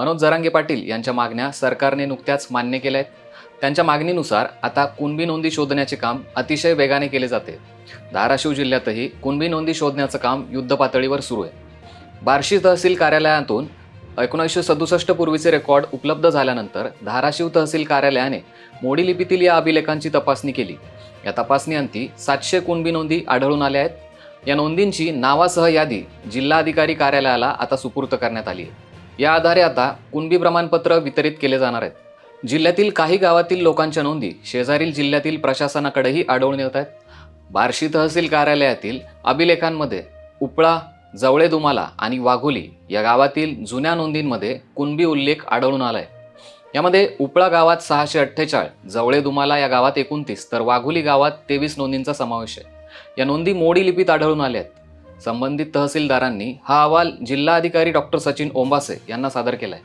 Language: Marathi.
मनोज जरांगे पाटील यांच्या मागण्या सरकारने नुकत्याच मान्य केल्या आहेत त्यांच्या मागणीनुसार आता कुणबी नोंदी शोधण्याचे काम अतिशय वेगाने केले जाते. धाराशिव जिल्ह्यातही कुणबी नोंदी शोधण्याचं काम युद्धपातळीवर सुरू आहे. बार्शी तहसील कार्यालयातून एकोणीसशे सदुसष्ट पूर्वीचे रेकॉर्ड उपलब्ध झाल्यानंतर धाराशिव तहसील कार्यालयाने मोडी लिपीतील या अभिलेखांची तपासणी केली. या तपासणीअंती सातशे कुणबी नोंदी आढळून आल्या आहेत. या नोंदींची नावासह यादी जिल्हाधिकारी कार्यालयाला आता सुपूर्त करण्यात आली आहे. या आधारे आता कुणबी प्रमाणपत्र वितरित केले जाणार आहेत. जिल्ह्यातील काही गावातील लोकांच्या नोंदी शेजारील जिल्ह्यातील प्रशासनाकडेही आढळून येत आहेत. बार्शी तहसील कार्यालयातील अभिलेखांमध्ये उपळा जवळे दुमाला आणि वाघोली या गावातील जुन्या नोंदींमध्ये कुणबी उल्लेख आढळून आलाय. यामध्ये उपळा गावात सहाशे अठ्ठेचाळीस जवळे दुमाला या गावात एकोणतीस तर वाघोली गावात तेवीस नोंदींचा समावेश आहे. या नोंदी मोडी लिपीत आढळून आल्या आहेत. संबंधित तहसीलदारांनी हा अहवाल जिल्हाधिकारी डॉक्टर सचिन ओंबासे यांना सादर केलाय.